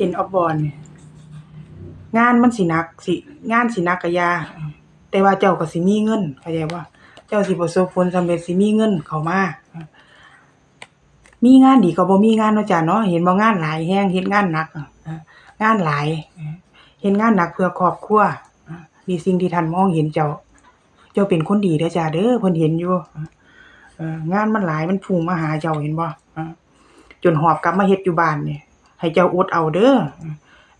ten of bond เนี่ยงานมันสิหนักสิงานสิหนักก็อย่าแต่ว่าเจ้าก็สิมีเงินเข้าใจบ่เจ้าสิประสบผลสำเร็จสิมีเงินเข้ามามีงานดีกว่าบ่มีงานเนาะจ้ะเนาะเห็นบ่งานหลายแฮงเฮ็ดงานหนักงานหลายเออเฮ็ดงานหนักเพื่อครอบครัวอ่านี่สิ่งที่ท่านมองเห็นเจ้า เจ้าเป็นคนดีเด้อจ้ะเด้อเพิ่นเห็นอยู่งานมันหลายมันพุ่งมาหาเจ้าเห็นบ่าจนหอบกลับมาเฮ็ดอยู่บ้านนี่ ให้เจ้าอดเอาเด้อ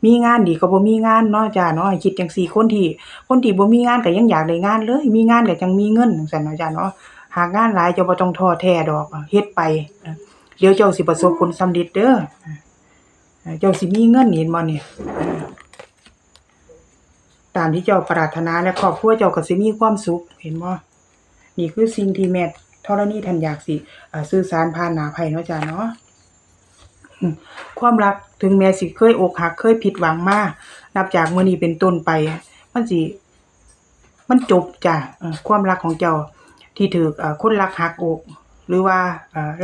มีงานดีกว่าบ่มีงานเนาะจ้ะเนาะให้คิดจังซี่คนที่ คนที่บ่มีงานก็ยังอยากได้งานเลย มีงานก็จังมีเงินจังซั่นเนาะจ้ะเนาะหากงานหลายเจ้าบ่ต้องท้อแท้ดอกเฮ็ดไปเดี๋ยวเจ้าสิประสบผลสำเร็จเด้อเจ้าสิมีเงินเห็นบ่นี่เออตามที่เจ้าปรารถนาและครอบครัวเจ้าก็สิมีความสุขเห็นบ่นี่คือสิ่งที่แม่ธรณีท่านอยากสิอ่อสื่อสารผ่านหน้าไผเนาะจ้ะเนาะ ความรักถึงแม้สิเคยอกหักเคยผิดหวังมาก นับจากมื้อนี้เป็นต้นไป มันสิมันจบจ้ะความรักของเจ้าที่ถูกเอ่อคนรักหักอก หรือว่า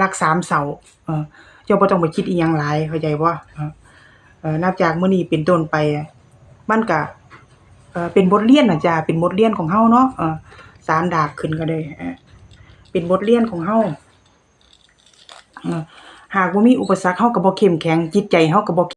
รักสามเสาเอ่อเจ้าบ่ต้องไปคิดอีหยังหลายเข้าใจบ่เอ่อเอ่อนับจากมื้อนี้เป็นต้นไปมันก็เป็นบทเรียนนะจ้ะเป็นบทเรียนของเฮาเนาะเอ่อสามดาบขึ้นก็ได้เอ่อเป็นบทเรียนของเฮาเอ่อ หากบ่มีอุปสรรคเฮากับ่เข้มแข็ง จิตใจเฮากับ่